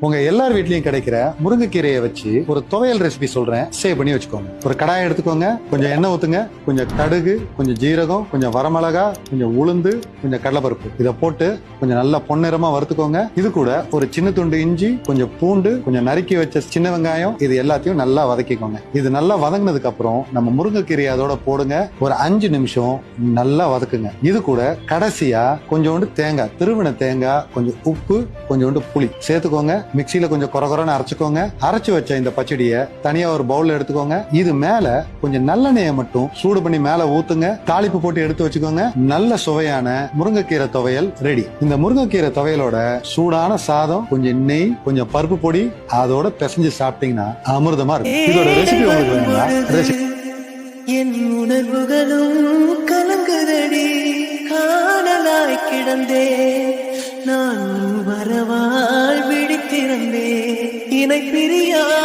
உங்க எல்லார் வீட்லயும் கிடைக்கிற முருங்கைக்கீரையை வச்சு ஒரு துவையல் ரெசிபி சொல்றேன். சேவ் பண்ணி வச்சுக்கோங்க. ஒரு கடாயை எடுத்துக்கோங்க. கொஞ்சம் எண்ணெய் ஊத்துங்க. கொஞ்சம் கடுகு கொஞ்சம் ஜீரகம் கொஞ்சம் வரமிளகா கொஞ்சம் உளுந்து கொஞ்சம் கடலைப்பருப்பு. இதை போட்டு கொஞ்சம் நல்லா பொன்னிறமா வறுத்துக்கோங்க. இது கூட ஒரு சின்ன துண்டு இஞ்சி கொஞ்சம் பூண்டு கொஞ்சம் நறுக்கி வச்ச சின்ன வெங்காயம் இது எல்லாத்தையும் நல்லா வதக்கிக்கோங்க. இது நல்லா வதங்கினதுக்கு அப்புறம் நம்ம முருங்கைக்கீரையை அதோட போடுங்க. ஒரு அஞ்சு நிமிஷம் நல்லா வதக்குங்க. இது கூட கடைசியா கொஞ்சோண்டு தேங்காய் திருவின தேங்காய் கொஞ்சம் உப்பு கொஞ்சோண்டு புளி. சேர்த்துக்கோங்க. மிக்சியில கொஞ்சம் கொரகொரன்னு அரைச்சுக்கோங்க. அரைச்சு வச்ச இந்த பச்சடியை தனியா ஒரு பவுல்ல எடுத்துக்கோங்க. இது மேல கொஞ்சம் நல்லெண்ணெயை மட்டும் சூடு பண்ணி மேல ஊத்துங்க. தாளிப்பு போட்டு எடுத்து வச்சுக்கோங்க. நல்ல சுவையான முருங்கைக்கீரை துவையல் ரெடி இந்த முருங்கைக்கீரை துவையலோட சூடான சாதம் கொஞ்சம் நெய் கொஞ்சம் பருப்பு பொடி அதோட பிசைஞ்சு சாப்பிட்டீங்கன்னா அமிர்தமா இருக்கும். இதோட ரெசிபி உங்களுக்கு வேணுங்களா ரெசிபி என் உணர்வுகளும் கலங்குதடி. காணலாய் கிடந்தே. நான் வரவா விழித்திருந்தே பிரியா